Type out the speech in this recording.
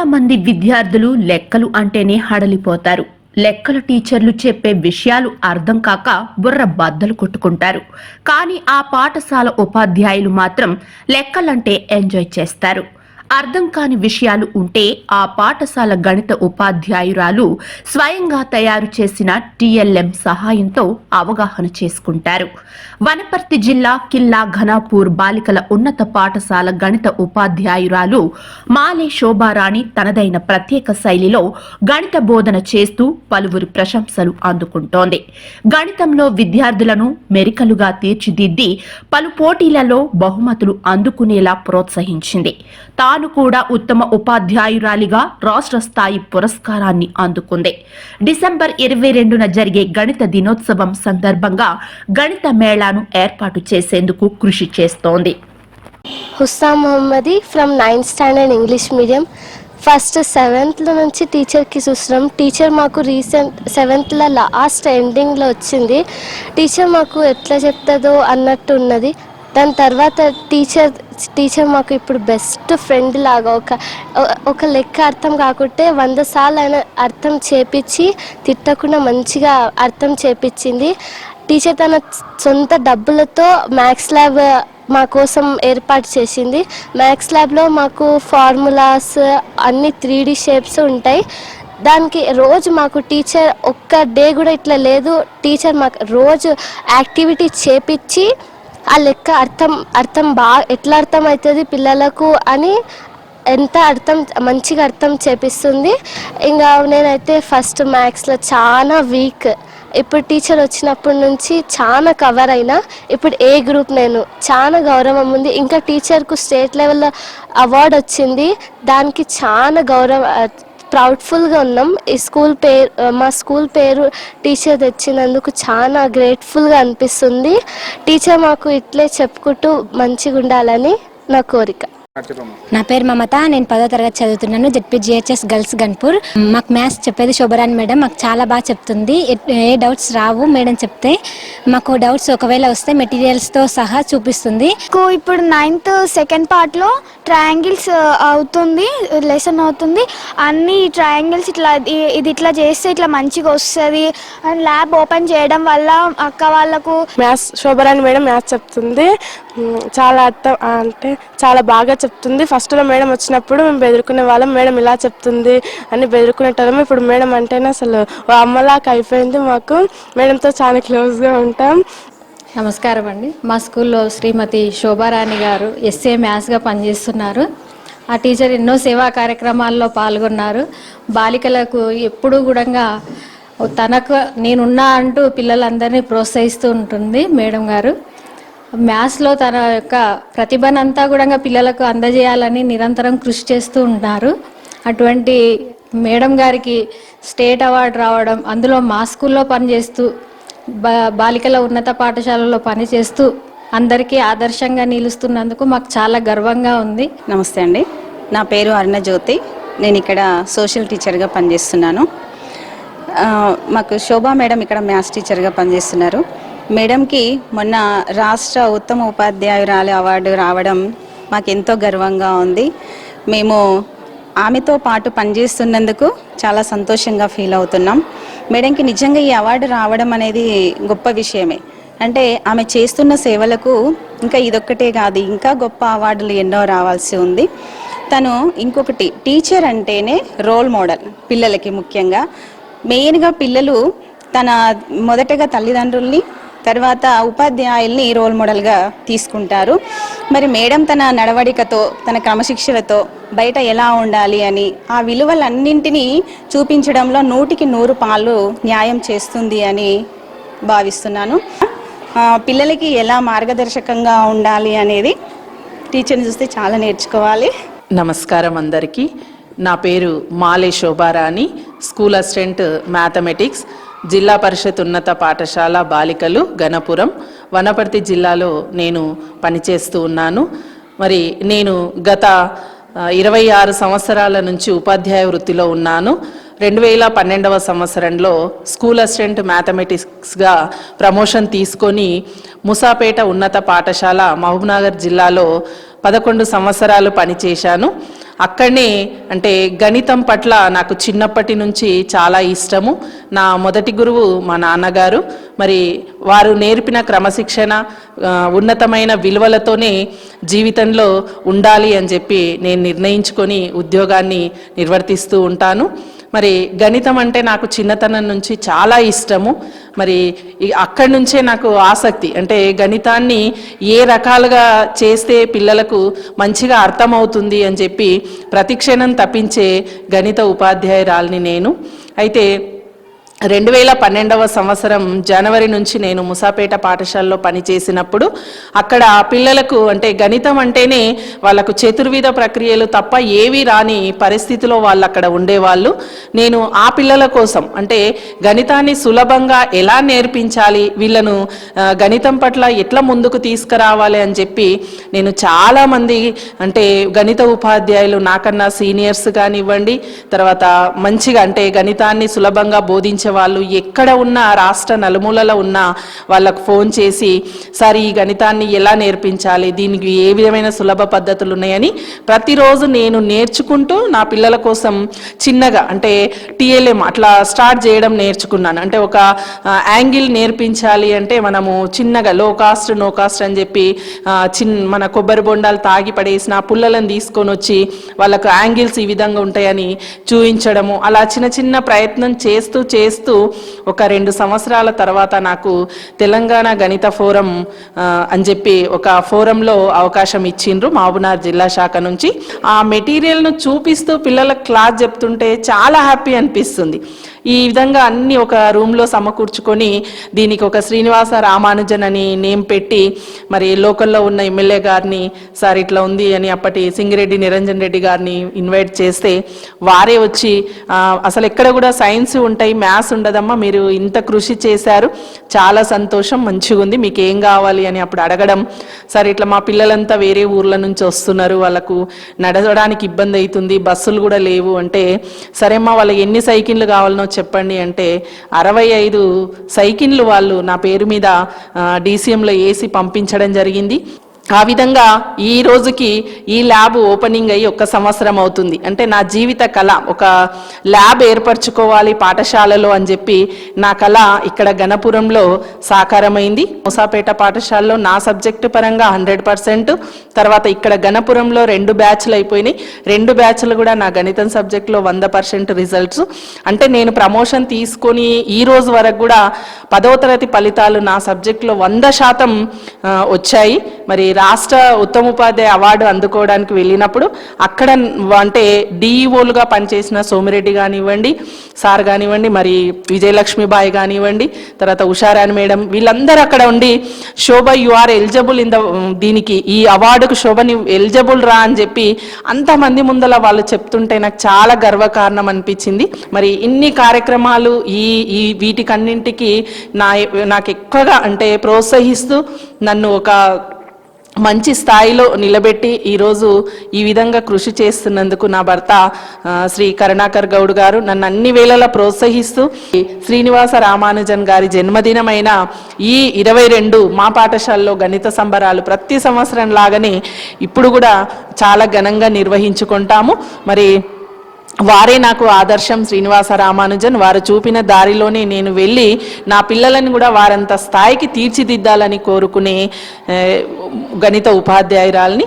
మంది విద్యార్థులు లెక్కలు అంటేనే హడలిపోతారు. లెక్కల టీచర్లు చెప్పే విషయాలు అర్థం కాక బుర్ర బద్దలు కొట్టుకుంటారు. కానీ ఆ పాఠశాల ఉపాధ్యాయులు మాత్రం లెక్కలంటే ఎంజాయ్ చేస్తారు. అర్థం కాని విషయాలు ఉంటే ఆ పాఠశాల గణిత ఉపాధ్యాయురాలు స్వయంగా తయారు చేసిన టిఎల్ఎం సహాయంతో అవగాహన చేసుకుంటారు. వనపర్తి జిల్లా కిల్లా ఘనాపూర్ బాలికల ఉన్నత పాఠశాల గణిత ఉపాధ్యాయురాలు మాలే శోభారాణి తనదైన ప్రత్యేక శైలిలో గణిత బోధన చేస్తూ పలువురు ప్రశంసలు అందుకుంటోంది. గణితంలో విద్యార్థులను మెరికలుగా తీర్చిదిద్ది పలు పోటీలలో బహుమతులు అందుకునేలా ప్రోత్సహించింది. తాను కూడా ఉత్తమ ఉపాధ్యాయురాలిగా రాష్ట్ర స్థాయి పురస్కారాన్ని అందుకుంది. డిసెంబర్ ఇరవై రెండున జరిగే గణిత దినోత్సవం సందర్భంగా గణిత మేళాను ఏర్పాటు చేసేందుకు కృషి చేస్తోంది. Hussam Mohammadi from ninth standard English medium first సెవెంత్లో నుంచి టీచర్కి చూస్తున్నాం. టీచర్ మాకు రీసెంట్ సెవెంత్లో లాస్ట్ ఎండింగ్లో వచ్చింది. టీచర్ మాకు ఎట్లా చెప్తుందో అన్నట్టు ఉన్నది. దాని తర్వాత టీచర్ టీచర్ మాకు ఇప్పుడు బెస్ట్ ఫ్రెండ్ లాగా ఒక ఒక లెక్క అర్థం కాకుంటే వంద సార్లు అయినా అర్థం చేపించి తిట్టకుండా మంచిగా అర్థం చేపించింది. టీచర్ తన సొంత డబ్బులతో మ్యాథ్స్ ల్యాబ్ మా కోసం ఏర్పాటు చేసింది. మ్యాథ్స్ ల్యాబ్లో మాకు ఫార్ములాస్ అన్ని త్రీ డి షేప్స్ ఉంటాయి. దానికి రోజు మాకు టీచర్ ఒక్క డే కూడా ఇట్లా లేదు. టీచర్ మాకు రోజు యాక్టివిటీ చేపించి ఆ లెక్క అర్థం అర్థం బాగా ఎట్లా అర్థం అవుతుంది పిల్లలకు అని ఎంత అర్థం మంచిగా అర్థం చేపిస్తుంది. ఇంకా నేనైతే ఫస్ట్ మ్యాథ్స్లో చాలా వీక్. ఇప్పుడు టీచర్ వచ్చినప్పటి నుంచి చాలా కవర్ అయినా ఇప్పుడు ఏ గ్రూప్ నేను చాలా గౌరవం ఉంది. ఇంకా టీచర్కు స్టేట్ లెవెల్లో అవార్డు వచ్చింది. దానికి చాలా గౌరవ ప్రౌడ్ఫుల్గా ఉన్నాం. ఈ స్కూల్ పేరు మా స్కూల్ పేరు టీచర్ తెచ్చినందుకు చాలా గ్రేట్ఫుల్గా అనిపిస్తుంది. టీచర్ మాకు ఇట్లే చెప్పుకుంటూ మంచిగా ఉండాలని నా కోరిక. నా పేరు మమత నేను పదో తరగతి చదువుతున్నాను జెడ్పీజీహెచ్ఎస్ గర్ల్స్ గన్పూర్. మాకు మ్యాథ్స్ చెప్పేది శోభరాణి మేడం మాకు చాలా బాగా చెప్తుంది. ఏ డౌట్స్ రావు మేడం చెప్తే మాకు డౌట్స్ ఒకవేళ వస్తే మెటీరియల్స్తో సహా చూపిస్తుంది. ఇప్పుడు నైన్త్ సెకండ్ పార్ట్లో ట్రయాంగిల్స్ అవుతుంది లెసన్ అవుతుంది. అన్ని ట్రయాంగిల్స్ ఇట్లా ఇది ఇట్లా చేస్తే ఇట్లా మంచిగా వస్తుంది. అండ్ ల్యాబ్ ఓపెన్ చేయడం వల్ల అక్క వాళ్ళకు మ్యాథ్స్ శోభరాణి మేడం మ్యాథ్స్ చెప్తుంది. చాలా అర్థం అంటే చాలా బాగా చెప్తుంది. ఫస్ట్లో మేడం వచ్చినప్పుడు మేము బెదురుకునే వాళ్ళం. మేడం ఇలా చెప్తుంది అని బెదురుకునేటోళ్ళం ఇప్పుడు మేడం అంటేనే అసలు ఓ అమ్మలాగా అయిపోయింది మాకు. మేడంతో చాలా క్లోజ్గా ఉంటాం. నమస్కారం అండి. మా స్కూల్లో శ్రీమతి శోభారాణి గారు ఎస్ఏ మ్యాథ్స్గా పనిచేస్తున్నారు. ఆ టీచర్ ఎన్నో సేవా కార్యక్రమాల్లో పాల్గొన్నారు. బాలికలకు ఎప్పుడూ కూడా తనకు నేనున్నా అంటూ పిల్లలందరినీ ప్రోత్సహిస్తూ ఉంటుంది మేడం గారు. మ్యాథ్స్లో తన యొక్క ప్రతిభనంతా కూడా పిల్లలకు అందజేయాలని నిరంతరం కృషి చేస్తూ ఉంటారు. అటువంటి మేడం గారికి స్టేట్ అవార్డు రావడం అందులో మా స్కూల్లో పనిచేస్తూ బా బాలికల ఉన్నత పాఠశాలలో పనిచేస్తూ అందరికీ ఆదర్శంగా నిలుస్తున్నందుకు మాకు చాలా గర్వంగా ఉంది. నమస్తే అండి. నా పేరు అరుణజ్యోతి నేను ఇక్కడ సోషల్ టీచర్గా పనిచేస్తున్నాను. మాకు శోభా మేడం ఇక్కడ మ్యాథ్స్ టీచర్గా పనిచేస్తున్నారు. మేడంకి మొన్న రాష్ట్ర ఉత్తమ ఉపాధ్యాయురాలి అవార్డు రావడం మాకు ఎంతో గర్వంగా ఉంది. మేము ఆమెతో పాటు పనిచేస్తున్నందుకు చాలా సంతోషంగా ఫీల్ అవుతున్నాం. మేడంకి నిజంగా ఈ అవార్డు రావడం అనేది గొప్ప విషయమే. అంటే ఆమె చేస్తున్న సేవలకు ఇంకా ఇదొక్కటే కాదు ఇంకా గొప్ప అవార్డులు ఎన్నో రావాల్సి ఉంది. తను ఇంకొకటి టీచర్ అంటేనే రోల్ మోడల్ పిల్లలకి ముఖ్యంగా. మెయిన్గా పిల్లలు తన మొదటగా తల్లిదండ్రుల్ని తర్వాత ఉపాధ్యాయుల్ని రోల్ మోడల్గా తీసుకుంటారు. మరి మేడం తన నడవడికతో తన క్రమశిక్షణతో బయట ఎలా ఉండాలి అని ఆ విలువలన్నింటినీ చూపించడంలో నూటికి నూరు పాలు న్యాయం చేస్తుంది అని భావిస్తున్నాను. పిల్లలకి ఎలా మార్గదర్శకంగా ఉండాలి అనేది టీచర్ని చూస్తే చాలా నేర్చుకోవాలి. నమస్కారం అందరికీ. నా పేరు Male Shobharani school assistant mathematics Zilla Parishad ఉన్నత పాఠశాల బాలికలు గణపురం. వనపర్తి జిల్లాలో నేను పనిచేస్తూ ఉన్నాను. మరి నేను గత ఇరవై ఆరు సంవత్సరాల నుంచి ఉపాధ్యాయ వృత్తిలో ఉన్నాను. రెండు వేల పన్నెండవ సంవత్సరంలో స్కూల్ అసిస్టెంట్ మ్యాథమెటిక్స్గా ప్రమోషన్ తీసుకొని ముసాపేట ఉన్నత పాఠశాల మహబూబ్నగర్ జిల్లాలో పదకొండు సంవత్సరాలు పనిచేశాను. అక్కడనే అంటే గణితం పట్ల నాకు చిన్నప్పటి నుంచి చాలా ఇష్టము. నా మొదటి గురువు మా నాన్నగారు. మరి వారు నేర్పిన క్రమశిక్షణ ఉన్నతమైన విలువలతోనే జీవితంలో ఉండాలి అని చెప్పి నేను నిర్ణయించుకొని ఉద్యోగాన్ని నిర్వర్తిస్తూ ఉంటాను. మరి గణితం అంటే నాకు చిన్నతనం నుంచి చాలా ఇష్టము. మరి అక్కడి నుంచే నాకు ఆసక్తి. అంటే గణితాన్ని ఏ రకాలుగా చేస్తే పిల్లలకు మంచిగా అర్థమవుతుంది అని చెప్పి ప్రతిక్షణం తప్పించే గణిత ఉపాధ్యాయురాలిని నేను. అయితే రెండు వేల పన్నెండవ సంవత్సరం జనవరి నుంచి నేను ముసాపేట పాఠశాలలో పనిచేసినప్పుడు అక్కడ పిల్లలకు అంటే గణితం అంటేనే వాళ్ళకు చతుర్విధ ప్రక్రియలు తప్ప ఏవి రాని పరిస్థితిలో వాళ్ళు అక్కడ ఉండేవాళ్ళు. నేను ఆ పిల్లల కోసం అంటే గణితాన్ని సులభంగా ఎలా నేర్పించాలి వీళ్ళను గణితం పట్ల ఎట్లా ముందుకు తీసుకురావాలి అని చెప్పి నేను చాలామంది అంటే గణిత ఉపాధ్యాయులు నాకన్నా సీనియర్స్ కానివ్వండి తర్వాత మంచిగా అంటే గణితాన్ని సులభంగా బోధించే వాళ్ళు ఎక్కడ ఉన్న రాష్ట్ర నలుమూలలో ఉన్న వాళ్ళకు ఫోన్ చేసి సార్ ఈ గణితాన్ని ఎలా నేర్పించాలి? దీనికి ఏ విధమైన సులభ పద్ధతులు ఉన్నాయని ప్రతిరోజు నేను నేర్చుకుంటూ నా పిల్లల కోసం చిన్నగా అంటే టీఎల్ఎం అట్లా స్టార్ట్ చేయడం నేర్చుకున్నాను. అంటే ఒక యాంగిల్ నేర్పించాలి అంటే మనము చిన్నగా లో కాస్ట్ నో కాస్ట్ అని చెప్పి చిన్న చిన్ మన కొబ్బరి బొండాలు తాగి పడేసిన పుల్లలను తీసుకొని వచ్చి వాళ్ళకు యాంగిల్స్ ఈ విధంగా ఉంటాయని చూపించడము అలా చిన్న చిన్న ప్రయత్నం చేస్తూ చేస్తూ ఒక రెండు సంవత్సరాల తర్వాత నాకు తెలంగాణ గణిత ఫోరం అని చెప్పి ఒక ఫోరంలో అవకాశం ఇచ్చిండ్రు మహబూబ్నగర్ జిల్లా శాఖ నుంచి. ఆ మెటీరియల్ను చూపిస్తూ పిల్లలకు క్లాస్ చెప్తుంటే చాలా హ్యాపీ అనిపిస్తుంది. ఈ విధంగా అన్ని ఒక రూమ్లో సమకూర్చుకొని దీనికి ఒక శ్రీనివాస రామానుజన్ అని నేమ్ పెట్టి మరి లోకల్లో ఉన్న ఎమ్మెల్యే గారిని సార్ ఇట్లా ఉంది అని అప్పటి సింగిరెడ్డి నిరంజన్ రెడ్డి గారిని ఇన్వైట్ చేస్తే వారే వచ్చి అసలు ఎక్కడ కూడా సైన్స్ ఉంటాయి మ్యాథ్స్ ఉండదమ్మా మీరు ఇంత కృషి చేశారు చాలా సంతోషం మంచిగా ఉంది మీకు ఏం కావాలి అని అప్పుడు అడగడం. సరే ఇట్లా మా పిల్లలంతా వేరే ఊర్ల నుంచి వస్తున్నారు. వాళ్ళకు నడవడానికి ఇబ్బంది అవుతుంది బస్సులు కూడా లేవు అంటే సరేమ్మా వాళ్ళకి ఎన్ని సైకిళ్ళు కావాలనో చెప్పండి అంటే అరవై ఐదు సైకిళ్ళు వాళ్ళు నా పేరు మీద డీసీఎంలో వేసి పంపించడం జరిగింది. ఆ విధంగా ఈ రోజుకి ఈ ల్యాబ్ ఓపెనింగ్ అయ్యి ఒక సంవత్సరం అవుతుంది. అంటే నా జీవిత కళ ఒక ల్యాబ్ ఏర్పరచుకోవాలి పాఠశాలలో అని చెప్పి నా కళ ఇక్కడ గణపురంలో సాకారమైంది. మూసాపేట పాఠశాలలో నా సబ్జెక్టు పరంగా హండ్రెడ్ పర్సెంట్ తర్వాత ఇక్కడ గణపురంలో రెండు బ్యాచ్లు అయిపోయినాయి. రెండు బ్యాచ్లు కూడా నా గణితం సబ్జెక్టులో వంద పర్సెంట్ రిజల్ట్స్. అంటే నేను ప్రమోషన్ తీసుకొని ఈ రోజు వరకు కూడా పదవ తరగతి ఫలితాలు నా సబ్జెక్టులో వంద శాతం వచ్చాయి. మరి రాష్ట్ర ఉత్తమ ఉపాధ్యాయ అవార్డు అందుకోవడానికి వెళ్ళినప్పుడు అక్కడ అంటే డిఈఓలుగా పనిచేసిన సోమిరెడ్డి కానివ్వండి సార్ కానివ్వండి మరి విజయలక్ష్మిబాయి కానివ్వండి తర్వాత ఉషారాణి మేడం వీళ్ళందరూ అక్కడ ఉండి Shobha you are eligible in the దీనికి ఈ అవార్డుకు శోభని ఎలిజిబుల్ రా అని చెప్పి అంతమంది ముందల వాళ్ళు చెప్తుంటే నాకు చాలా గర్వకారణం అనిపించింది. మరి ఇన్ని కార్యక్రమాలు ఈ ఈ వీటికన్నింటికి నా నాకు ఎక్కువగా అంటే ప్రోత్సహిస్తూ నన్ను ఒక మంచి స్థాయిలో నిలబెట్టి ఈరోజు ఈ విధంగా కృషి చేస్తున్నందుకు నా భర్త శ్రీ కరుణాకర్ గౌడ్ గారు నన్ను అన్ని వేళలా ప్రోత్సహిస్తూ శ్రీనివాస రామానుజన్ గారి జన్మదినమైన ఈ ఇరవై రెండు మా పాఠశాలలో గణిత సంబరాలు ప్రతి సంవత్సరం లాగానే ఇప్పుడు కూడా చాలా ఘనంగా నిర్వహించుకుంటాము. మరి వారే నాకు ఆదర్శం శ్రీనివాస రామానుజన్. వారు చూపిన దారిలోనే నేను వెళ్ళి నా పిల్లలను కూడా వారంత స్థాయికి తీర్చిదిద్దాలని కోరుకునే గణిత ఉపాధ్యాయురాల్ని